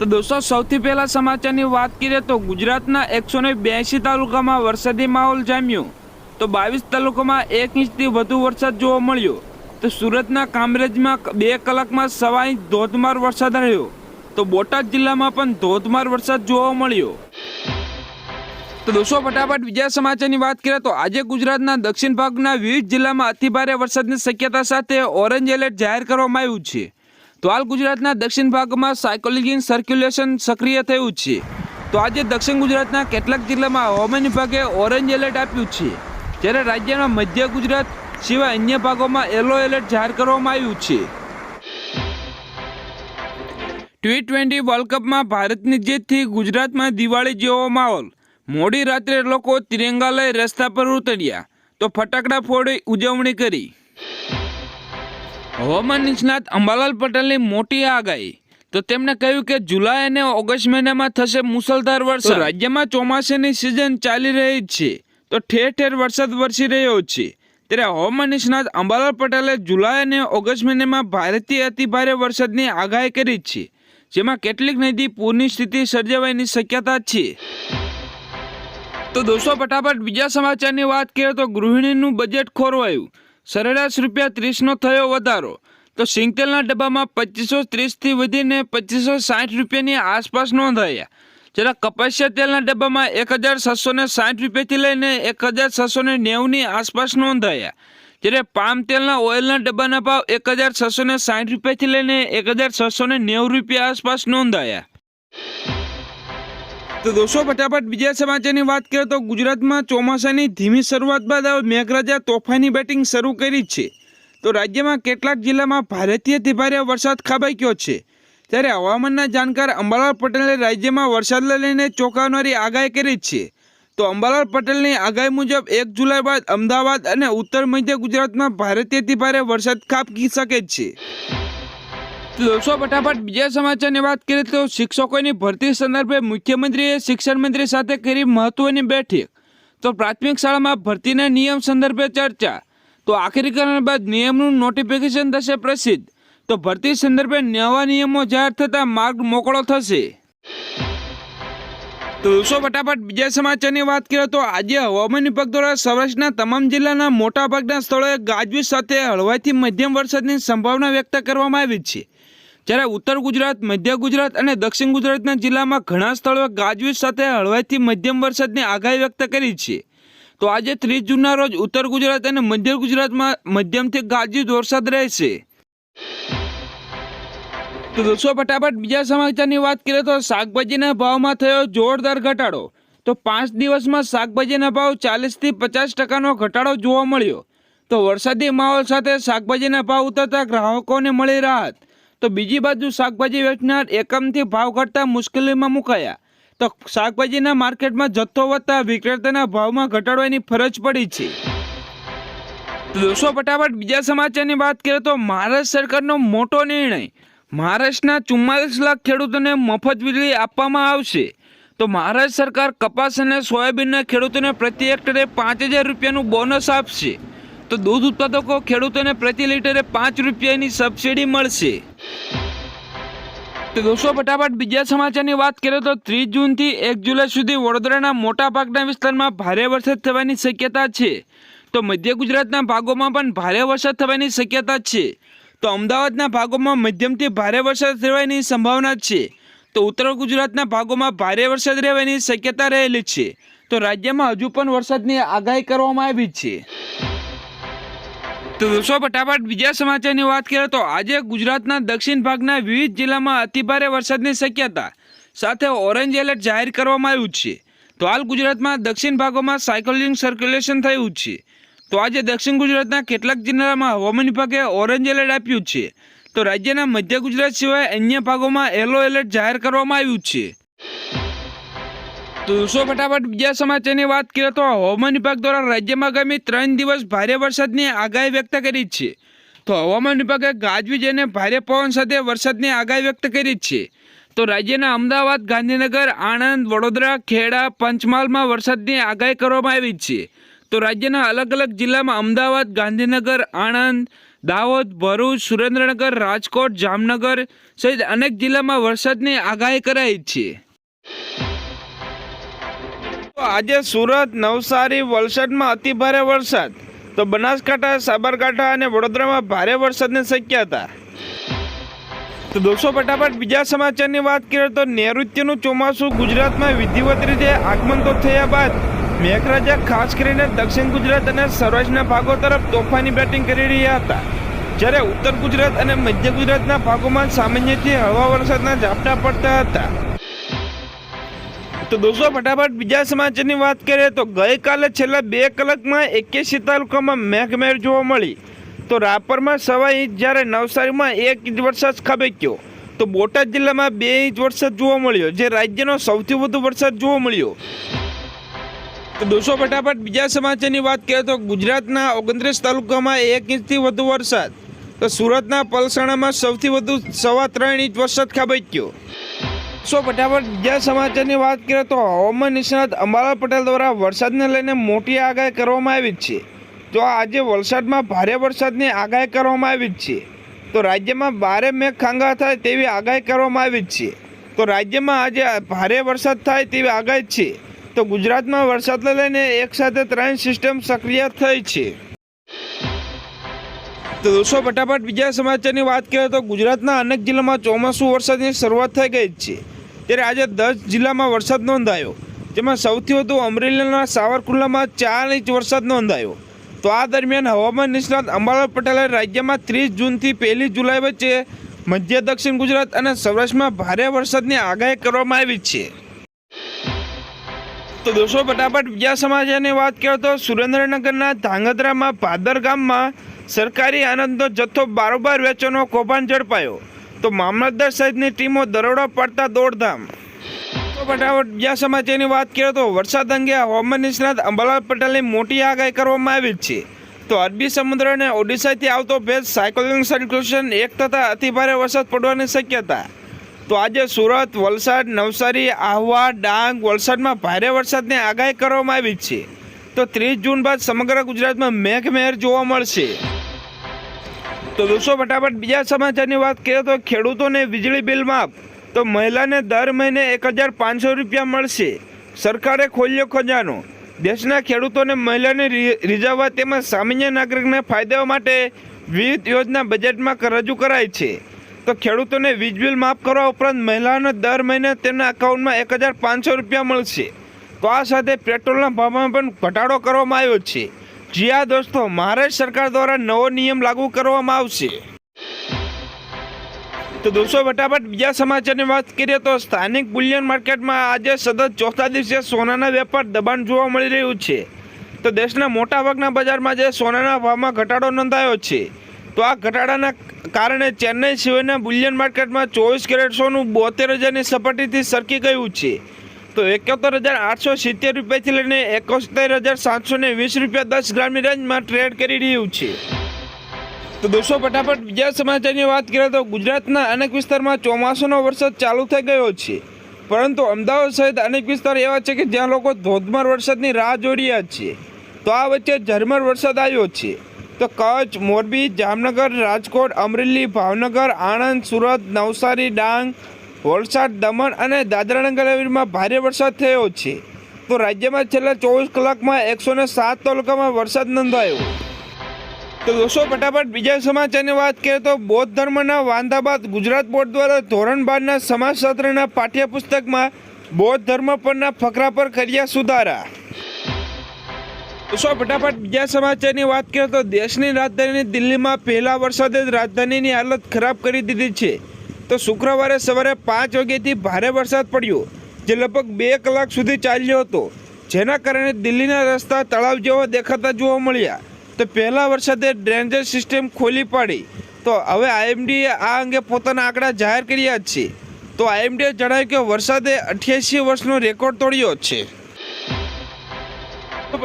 તો દોસ્તો, સૌથી પહેલા સમાચારની વાત કરીએ તો ગુજરાતના એકસો ને બ્યાસી તાલુકામાં વરસાદી માહોલ જામ્યો. તો બાવીસ તાલુકામાં એક ઇંચથી વધુ વરસાદ જોવા મળ્યો. તો સુરતના કામરેજમાં બે કલાકમાં સવા ઇંચ ધોધમાર વરસાદ રહ્યો. તો બોટાદ જિલ્લામાં પણ ધોધમાર વરસાદ જોવા મળ્યો. તો દોસ્તો, ફટાફટ બીજા સમાચારની વાત કરીએ તો આજે ગુજરાતના દક્ષિણ ભાગના વિવિધ જિલ્લામાં અતિભારે વરસાદની શક્યતા સાથે ઓરેન્જ એલર્ટ જાહેર કરવામાં આવ્યું છે. તો હાલ ગુજરાતના દક્ષિણ ભાગમાં સાયકોલોજીન સર્ક્યુલેશન સક્રિય થયું છે. તો આજે દક્ષિણ ગુજરાતના કેટલાક જિલ્લામાં હવામાન વિભાગે ઓરેન્જ એલર્ટ આપ્યું છે. જ્યારે રાજ્યના મધ્ય ગુજરાત સિવાય અન્ય ભાગોમાં યલો એલર્ટ જાહેર કરવામાં આવ્યું છે. ટી ટ્વેન્ટી વર્લ્ડ કપમાં ભારતની જીતથી ગુજરાતમાં દિવાળી જેવો માહોલ. મોડી રાત્રે લોકો તિરંગા લઈ રસ્તા પર ઉતર્યા. તો ફટાકડા ફોડી ઉજવણી કરી. હવામાન નિષ્ણાત અંબાલાલ પટેલની મોટી આગાહી. તો તેમણે કહ્યું કે જુલાઈ અને ઓગસ્ટ મહિનામાં થશે મુસળધાર વરસાદ. રાજ્યમાં ચોમાસાની સિઝન ચાલી રહી છે. તો ઠેર ઠેર વરસાદ વરસી રહ્યો છે. ત્યારે હવામાન નિષ્ણાત અંબાલાલ પટેલે જુલાઈ અને ઓગસ્ટ મહિનામાં ભારેથી અતિભારે વરસાદની આગાહી કરી છે. જેમાં કેટલીક નદી પૂરની સ્થિતિ સર્જાવાની શક્યતા છે. તો દોસ્તો, ફટાફટ બીજા સમાચારની વાત કરીએ તો ગૃહિણીનું બજેટ ખોરવાયું. સરેરાશ રૂપિયા ત્રીસનો થયો વધારો. તો સિંગતેલના ડબ્બામાં પચીસો ત્રીસથી વધીને પચીસો સાઠ રૂપિયાની આસપાસ નોંધાયા. જ્યારે કપાસિયા તેલના ડબ્બામાં એક હજાર છસો ને સાઠ રૂપિયાથી લઈને એક હજાર છસો ને નેવુંની આસપાસ નોંધાયા. જ્યારે પામ તેલના ઓઇલના ડબ્બાના ભાવ એક હજાર છસો ને સાઠ રૂપિયાથી લઈને એક હજાર છસો ને નેવું રૂપિયા આસપાસ નોંધાયા. તો દોસ્તો, ફટાફટ બીજા સમાચારની વાત કરીએ તો ગુજરાતમાં ચોમાસાની ધીમી શરૂઆત બાદ હવે મેઘરાજા તોફાની બેટિંગ શરૂ કરી છે. તો રાજ્યમાં કેટલાક જિલ્લામાં ભારેથી ભારે વરસાદ ખાબક્યો છે. ત્યારે હવામાનના જાણકાર અંબાલાલ પટેલે રાજ્યમાં વરસાદને લઈને ચોંકાવનારી આગાહી કરી છે. તો અંબાલાલ પટેલની આગાહી મુજબ એક જુલાઈ બાદ અમદાવાદ અને ઉત્તર મધ્ય ગુજરાતમાં ભારેથી ભારે વરસાદ ખાબકી શકે છે. દોસ્તો ફટાફટ બીજા સમાચારની વાત કરીએ તો શિક્ષકોની ભરતી સંદર્ભે મુખ્યમંત્રીએ શિક્ષણ મંત્રી સાથે કરી મહત્વની બેઠક. તો પ્રાથમિક શાળામાં ભરતીના નિયમ સંદર્ભે ચર્ચા. તો આખરીકરણ બાદ નિયમનું નોટિફિકેશન થશે પ્રસિદ્ધ. તો ભરતી સંદર્ભે નવા નિયમો જાહેર થતાં માર્ગ મોકળો થશે. તો દોસ્તો ફટાફટ બીજા સમાચારની વાત કરીએ તો આજે હવામાન વિભાગ દ્વારા સૌરાષ્ટ્રના તમામ જિલ્લાના મોટાભાગના સ્થળોએ ગાજવીજ સાથે હળવાથી મધ્યમ વરસાદની સંભાવના વ્યક્ત કરવામાં આવી છે. જ્યારે ઉત્તર ગુજરાત, મધ્ય ગુજરાત અને દક્ષિણ ગુજરાતના જિલ્લામાં ઘણા સ્થળોએ ગાજવીજ સાથે હળવાથી મધ્યમ વરસાદની આગાહી વ્યક્ત કરી છે. તો આજે ત્રીસ જૂનના રોજ ઉત્તર ગુજરાત અને મધ્ય ગુજરાતમાં મધ્યમથી ગાજવીજ વરસાદ રહેશે. તો દોસ્તો, ફટાફટ બીજા સમાચારની વાત કરીએ તો શાકભાજીના ભાવમાં થયો જોરદાર ઘટાડો. તો પાંચ દિવસમાં શાકભાજીના ભાવ ચાલીસથી પચાસ ટકાનો ઘટાડો જોવા મળ્યો. તો વરસાદી માહોલ સાથે શાકભાજીના ભાવ ઉતરતા ગ્રાહકોને મળી રાહત. તો બીજી બાજુ શાકભાજી વેચનાર એકમથી ભાવ ઘટતા મુશ્કેલીમાં મુકાયા. તો શાકભાજીના માર્કેટમાં જથ્થો વધતા વિક્રેતાના ભાવમાં ઘટાડવાની ફરજ પડી છે. દોસ્તો ફટાફટ બીજા સમાચારની વાત કરીએ તો મહારાષ્ટ્ર સરકારનો મોટો નિર્ણય. મહારાષ્ટ્રના ચુમ્માલીસ લાખ ખેડૂતોને મફત વીજળી આપવામાં આવશે. તો મહારાષ્ટ્ર સરકાર કપાસ અને સોયાબીનના ખેડૂતોને પ્રતિ હેક્ટરે પાંચ હજાર રૂપિયાનું બોનસ આપશે. તો દૂધ ઉત્પાદકો ખેડૂતોને પ્રતિ લીટરે પાંચ રૂપિયાની સબસિડી મળશે. તો દોસ્તો, ફટાફટ બીજા સમાચારની વાત કરીએ તો ત્રીસ જૂનથી એક જુલાઈ સુધી વડોદરાના મોટાભાગના વિસ્તારમાં ભારે વરસાદ થવાની શક્યતા છે. તો મધ્ય ગુજરાતના ભાગોમાં પણ ભારે વરસાદ થવાની શક્યતા છે. તો અમદાવાદના ભાગોમાં મધ્યમથી ભારે વરસાદ રહેવાની સંભાવના છે. તો ઉત્તર ગુજરાતના ભાગોમાં ભારે વરસાદ રહેવાની શક્યતા રહેલી છે. તો રાજ્યમાં હજુ પણ વરસાદની આગાહી કરવામાં આવી છે. તો દોસ્તો, ફટાફટ બીજા સમાચારની વાત કરીએ તો આજે ગુજરાતના દક્ષિણ ભાગના વિવિધ જિલ્લામાં અતિભારે વરસાદની શક્યતા સાથે ઓરેન્જ એલર્ટ જાહેર કરવામાં આવ્યું છે. તો હાલ ગુજરાતમાં દક્ષિણ ભાગોમાં સાયકલિંગ સર્ક્યુલેશન થયું છે. તો આજે દક્ષિણ ગુજરાતના કેટલાક જિલ્લામાં હવામાન વિભાગે ઓરેન્જ એલર્ટ આપ્યું છે. તો રાજ્યના મધ્ય ગુજરાત સિવાય અન્ય ભાગોમાં યલો એલર્ટ જાહેર કરવામાં આવ્યું છે. દોસ્તો ફટાફટ બીજા સમાચારની વાત કરીએ તો હવામાન વિભાગ દ્વારા રાજ્યમાં આગામી ત્રણ દિવસ ભારે વરસાદની આગાહી વ્યક્ત કરી છે. તો હવામાન વિભાગે ગાજવીજ અને ભારે પવન સાથે વરસાદની આગાહી વ્યક્ત કરી છે. તો રાજ્યના અમદાવાદ, ગાંધીનગર, આણંદ, વડોદરા, ખેડા, પંચમહાલમાં વરસાદની આગાહી કરવામાં આવી છે. તો રાજ્યના અલગ અલગ જિલ્લામાં અમદાવાદ, ગાંધીનગર, આણંદ, દાહોદ, ભરૂચ, સુરેન્દ્રનગર, રાજકોટ, જામનગર સહિત અનેક જિલ્લામાં વરસાદની આગાહી કરાઈ છે. આજે સુરત, નવસારી, વલસાડમાં અતિભારે વરસાદ. તો બનાસકાંઠા, સાબરકાંઠા અને વડોદરામાં ભારે વરસાદની શક્યતા. તો દોસ્તો, ફટાફટ બીજા સમાચારની વાત કરીએ તો નૈઋત્યનું ચોમાસું ગુજરાતમાં વિધિવત રીતે આગમન તો થયા બાદ મેઘરાજા ખાસ કરીને દક્ષિણ ગુજરાત અને સૌરાષ્ટ્રના ભાગો તરફ તોફાની બેટિંગ કરી રહ્યા હતા. જ્યારે ઉત્તર ગુજરાત અને મધ્ય ગુજરાતના ભાગોમાં સામાન્યથી હળવા વરસાદના ઝાપટા પડતા હતા. તો દોસ્તો, ફટાફટ બીજા સમાચારની વાત કરીએ તો ગઈકાલે છેલ્લા બે કલાકમાં એક્યાસી તાલુકામાં મેઘમેર જોવા મળી. તો રાપરમાં સવા ઇંચ જ્યારે નવસારીમાં એક ઇંચ વરસાદ ખાબક્યો. તો બોટાદ જિલ્લામાં બે ઇંચ વરસાદ જોવા મળ્યો, જે રાજ્યનો સૌથી વધુ વરસાદ જોવા મળ્યો. તો દોસ્તો, ફટાફટ બીજા સમાચારની વાત કરીએ તો ગુજરાતના ઓગણત્રીસ તાલુકામાં એક ઇંચથી વધુ વરસાદ. તો સુરતના પલસાણામાં સૌથી વધુ સવા ત્રણ ઇંચ વરસાદ ખાબક્યો. સો ફટાફટ બીજા સમાચારની વાત કરીએ તો હવામાન નિષ્ણાત અંબાલાલ પટેલ દ્વારા વરસાદને લઈને મોટી આગાહી કરવામાં આવી છે. તો આજે વલસાડમાં ભારે વરસાદની આગાહી કરવામાં આવી જ છે. તો રાજ્યમાં ભારે મેઘ ખાંગા થાય તેવી આગાહી કરવામાં આવી જ છે. તો રાજ્યમાં આજે ભારે વરસાદ થાય તેવી આગાહી છે. તો ગુજરાતમાં વરસાદને લઈને એકસાથે ત્રણ સિસ્ટમ સક્રિય થઈ છે. તો દોસ્તો, ફટાફટ બીજા સમાચારની વાત કરીએ તો ગુજરાતના અનેક જિલ્લામાં ચોમાસું વરસાદની શરૂઆત થઈ ગઈ છે. ત્યારે આજે દસ જિલ્લામાં વરસાદ નોંધાયો, જેમાં સૌથી વધુ અમરેલીના સાવરકુંડલામાં ચાર ઇંચ વરસાદ નોંધાયો. તો આ દરમિયાન હવામાન નિષ્ણાત અંબાલાલ પટેલે રાજ્યમાં ત્રીસ જૂનથી પહેલી જુલાઈ વચ્ચે મધ્ય, દક્ષિણ ગુજરાત અને સૌરાષ્ટ્રમાં ભારે વરસાદની આગાહી કરવામાં આવી છે. તો દોસ્તો, ફટાફટ બીજા સમાચારની વાત કરીએ તો સુરેન્દ્રનગરના ધાંગધ્રામાં ભાદર ગામમાં સરકારી આનંદનો જથ્થો બારોબાર વેચવાનો કૌભાંડ ઝડપાયો. તો મામલતદાર સહિતની ટીમો દરોડો પાડતા દોડધામ. ફટાફટ બીજા સમાચારની વાત કરીએ તો વરસાદ અંગે હવામાન નિષ્ણાત અંબાલાલ પટેલની મોટી આગાહી કરવામાં આવી છે. તો અરબી સમુદ્ર અને ઓડિશાથી આવતો ભેજ સાયકોલિંગ સર્ક્યુલેશન એક થતાં અતિભારે વરસાદ પડવાની શક્યતા. તો આજે સુરત, વલસાડ, નવસારી, આહવા, ડાંગ, વલસાડમાં ભારે વરસાદની આગાહી કરવામાં આવી છે. તો ત્રીસ જૂન બાદ સમગ્ર ગુજરાતમાં મેઘમહેર જોવા મળશે. તો દોસ્તો, ફટાફટ બીજા સમાચારની વાત કરીએ તો ખેડૂતોને વીજળી બિલ માફ તો મહિલાને દર મહિને એક હજાર પાંચસો રૂપિયા મળશે. સરકારે ખોલ્યો ખજાનો. દેશના ખેડૂતોને મહિલાને રીઝવવા તેમજ સામાન્ય નાગરિકને ફાયદા માટે વિવિધ યોજના બજેટમાં રજૂ કરાઈ છે. તો ખેડૂતોને વીજ બિલ માફ કરવા ઉપરાંત મહિલાઓને દર મહિને તેમના એકાઉન્ટમાં એક હજાર પાંચસો રૂપિયા મળશે. તો આ સાથે પેટ્રોલના ભાવમાં પણ ઘટાડો કરવામાં આવ્યો છે. જી હા દોસ્તો મહારાષ્ટ્ર સરકાર દ્વારા નવો નિયમ લાગુ કરવામાં આવશે. તો દોસ્તો, ફટાફટ બીજા સમાચારની વાત કરીએ તો સ્થાનિક બુલિયન માર્કેટમાં આજે સતત ચોથા દિવસે સોનાના વેપાર દબાણ જોવા મળી રહ્યું છે. તો દેશના મોટાભાગના બજારમાં જે સોનાના ભાવમાં ઘટાડો નોંધાયો છે. તો આ ઘટાડાના કારણે ચેન્નઈ સિવાયના બુલિયન માર્કેટમાં ચોવીસ કેરેટ સોનું બોતેર હજારની સપાટીથી સરકી ગયું છે. તો એકોતેર હજાર આઠસો સિત્તેર રૂપિયાથી લઈને એકોતેર હજાર સાતસો ને વીસ રૂપિયા દસ ગ્રામની રેન્જમાં ટ્રેડ કરી રહ્યું છે. તો દોસ્તો, ફટાફટ બીજા સમાચારની વાત કરીએ તો ગુજરાતના અનેક વિસ્તારમાં ચોમાસાનો વરસાદ ચાલુ થઈ ગયો છે. પરંતુ અમદાવાદ સહિત અનેક વિસ્તાર એવા છે કે જ્યાં લોકો ધોધમાર વરસાદની રાહ જોઈ રહ્યા છે. તો આ વચ્ચે ઝરમર વરસાદ આવ્યો છે. તો કચ્છ, મોરબી, જામનગર, રાજકોટ, અમરેલી, ભાવનગર, આણંદ, સુરત, નવસારી, ડાંગ વલસાડ, દમણ અને દાદરાનગર હવેલીમાં ભારે વરસાદ થયો છે. તો રાજ્યમાં છેલ્લા ચોવીસ કલાકમાં એકસો ને સાત તાલુકામાં વરસાદ નોંધાયો. તો દોસ્તો, ફટાફટ બીજા સમાચારની વાત કરીએ તો બૌદ્ધ ધર્મના વાંધા બાદ ગુજરાત બોર્ડ દ્વારા ધોરણ બારના સમાજશાસ્ત્રના પાઠ્યપુસ્તકમાં બૌદ્ધ ધર્મ પરના ફકરા પર કર્યા સુધારા. દોસ્તો, ફટાફટ બીજા સમાચારની વાત કરીએ તો દેશની રાજધાની દિલ્હીમાં પહેલા વરસાદે જ રાજધાનીની હાલત ખરાબ કરી દીધી છે. તો શુક્રવારે સવારે પાંચ વાગ્યાથી ભારે વરસાદ પડ્યો, જે લગભગ બે કલાક સુધી ચાલ્યો હતો. જેના કારણે દિલ્હીના રસ્તા તળાવ જેવા દેખાતા જોવા મળ્યા. તો પહેલા વરસાદે ડ્રેનેજ સિસ્ટમ ખોલી પાડી. તો હવે આઈએમડીએ આ અંગે પોતાના આંકડા જાહેર કર્યા છે. તો આઈએમડીએ જણાવ્યું કે વરસાદે અઠ્યાસી વર્ષનો રેકોર્ડ તોડ્યો છે.